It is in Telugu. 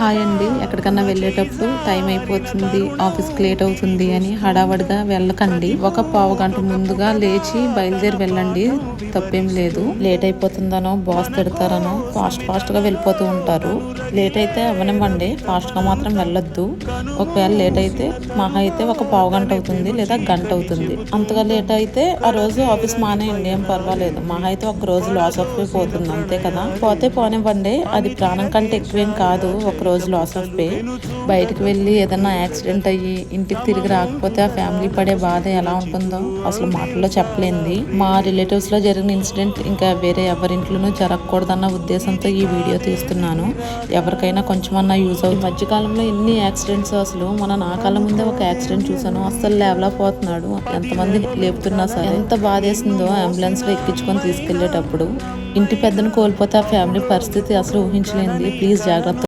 హాయ్ అండి. ఎక్కడికన్నా వెళ్ళేటప్పుడు టైం అయిపోతుంది ఆఫీస్కి లేట్ అవుతుంది అని హడావడిగా వెళ్ళకండి. ఒక పావు గంట ముందుగా లేచి బయలుదేరి వెళ్ళండి. తప్పేం లేదు. లేట్ అయిపోతుందనో బాస్ తిడతారనో ఫాస్ట్ ఫాస్ట్గా వెళ్ళిపోతూ ఉంటారు. లేట్ అయితే అవ్వనివ్వండి. ఫాస్ట్గా మాత్రం వెళ్ళొద్దు. ఒకవేళ లేట్ అయితే మహా అయితే ఒక పావు గంట అవుతుంది లేదా గంట అవుతుంది. అంతగా లేట్ అయితే ఆ రోజు ఆఫీస్ మానేయండి. ఏం పర్వాలేదు. మహా అయితే ఒక రోజు లాస్ ఆఫ్ పోతుంది అంతే కదా? పోతే పోనివ్వండి. అది ప్రాణం కంటే ఎక్కువేం కాదు. ఒక రోజు లాస్ ఆఫ్ పే బయటకు వెళ్ళి ఏదైనా యాక్సిడెంట్ అయ్యి ఇంటికి తిరిగి రాకపోతే ఆ ఫ్యామిలీ పడే బాధ ఎలా ఉంటుందో అసలు మాటల్లో చెప్పలేంది. మా రిలేటివ్స్లో జరిగిన ఇన్సిడెంట్ ఇంకా వేరే ఎవరింట్లోనూ జరగకూడదన్న ఉద్దేశంతో ఈ వీడియో తీస్తున్నాను. ఎవరికైనా కొంచెమన్నా యూజ్ అవుతుంది. మధ్యకాలంలో ఎన్ని యాక్సిడెంట్స్ అసలు? మన నా కళ్ళ ముందే ఒక యాక్సిడెంట్ చూసాను అస్సలు లేవలేకపోతున్నాడు ఎంతమంది లేపుతున్నా సరే ఎంత బాధేసిందో అంబులెన్స్లో ఎక్కించుకొని తీసుకెళ్ళేటప్పుడు ఇంటి పెద్దను కోల్పోతే ఆ ఫ్యామిలీ పరిస్థితి అసలు ఊహించలేంది ప్లీజ్ జాగ్రత్త